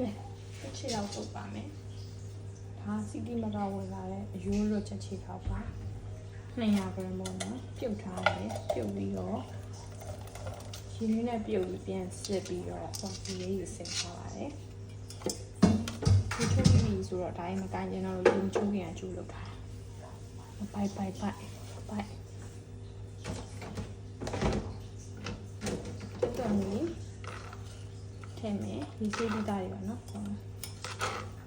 ကဲချက်ချီတော့ပုတ်ပါမယ်ဒါစီတီမကဝင်လာတဲ့အယိုးလွတ်ချက်ချီတော့ပါ200 gram ပေါ့နော်ပြုတ်ထားတယ်ပြုတ်ပြီးတော့ရင်းနှီးနဲ့ပြုတ်ပြီးပြန်စစ်ပြီးတော့ဟောဒီလေးကိုစင်ထားပါတယ်ဒီချိုးပြီးဆိုတော့ဒါရင်မကန်ကျင်တော့လူချိုးပြန်ကျူးလုပ်တာဘိုက်ဘိုက်ဘိုက်ဘိုက်တော့မီ ထည့်မယ်ဒီစေးဒီသားတွေပါနော်ဟုတ်လား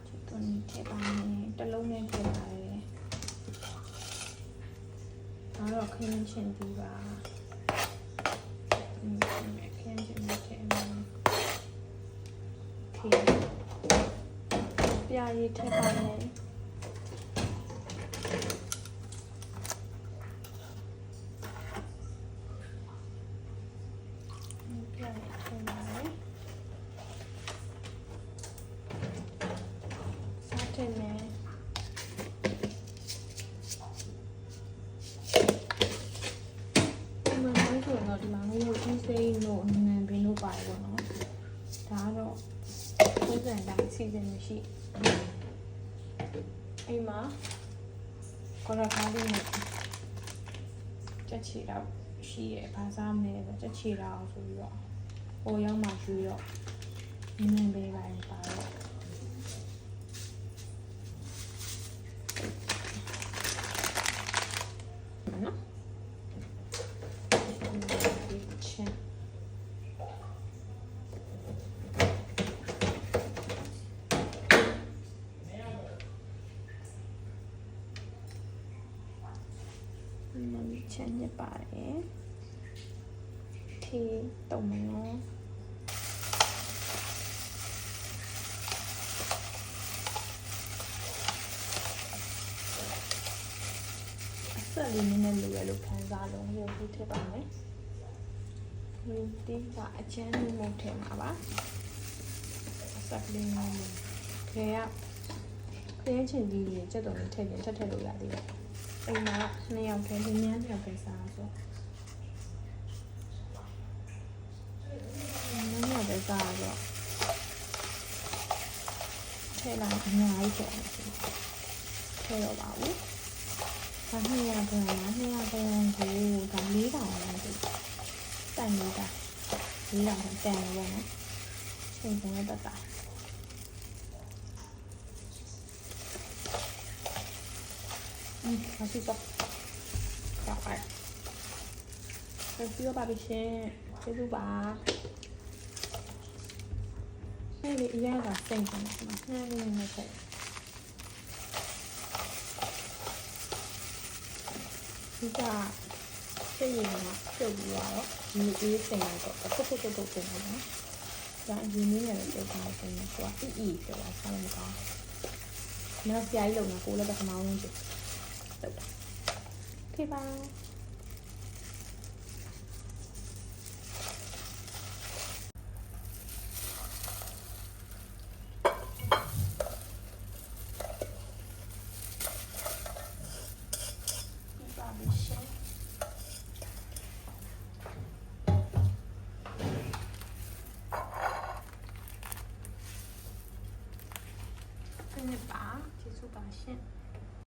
ချစ်သွန်းထည့်ပါမယ်တစ်လုံးနဲ့ထည့်ပါတယ်ဒါတော့ခင်းချင်းဒီပါอืมခင်းချင်းနဲ့ထည့်မယ်ထည့်ပြာရည်ထည့်ပါမယ်ပြာရည်ထည့်ပါတယ်စားထည့်မယ်ဒီမှာဆိုရင်တော့ဒီမှာလို့အင်းစိမ်းတို့အ နံပင်တို့ပါတယ်ပေါ့နော်ဒါကတော့ပုံစံတိုင်းစီစဉ်မရှိအိမ်မှာကောလာကားလေးနဲ့ချက်ချီတော့ရှိရဘာစားမလဲဆိုချက်ချီတော့ဆိုပြီးတော့ဟိုရောက်မှယူတော့နည်းနည်းလေးပါပါတော့နော်ဒီချင်း မမီချန်ညစ်ပါတယ်ထေးတုံမနော်အဆက်လေးနည်းနည်းလိုရလို့ခံစားလို့ရုပ်ထည့်ပါမယ်ဒီတိကအချမ်းလေးမုတ်ထည့်မှာပါအဆက်ကလေးနည်းနည်းခဲရခရမ်းချင်ဒီလေးစက်တော်လေးထည့်ရင်ထပ်ထည့်လို့ရသေးတယ် အိမ်မှာနှစ်ယောက်တည်းဒီများနှစ်ယောက်ပဲစားဆိုနှစ်ယောက်ပဲစားတော့ထဲလာအများကြီးပေါ့ထဲတော့ပါဘူးဒါနှစ်ယောက်ပြန်လာနှစ်ယောက်ပြန်ကိုဒါလေးတောင်လာတယ်တန်နေတာလေးတောင်တန်တယ်ပေါ့နော်ချိန်ပုံနဲ့တက်တာ ဘာဖြစ်တော့ကြောက်ပါဆက်ပြီးတော့ပါပြီရှင်ကျေးဇူးပါအဲ့ဒီအရာကစိတ်ကနေမှနှမ်းလေးနဲ့ဆက်ဒီကစိတ်ရည်ကပြုတ်ပြီးတော့ဒီအေးစိတ်ကတော့အခုခုခုခုပြင်နေတယ်ဒါအရင်နည်းနဲ့လည်းပြောထားတယ်ကွာအီအီပြောတာဆောင်းမကောင်းနောက်ပြိုင်လုံတာကိုလည်းပထမဆုံးဖြစ် ပါပြီရှင်ဒီနေ့ပါကျေးဇူးပါရှင်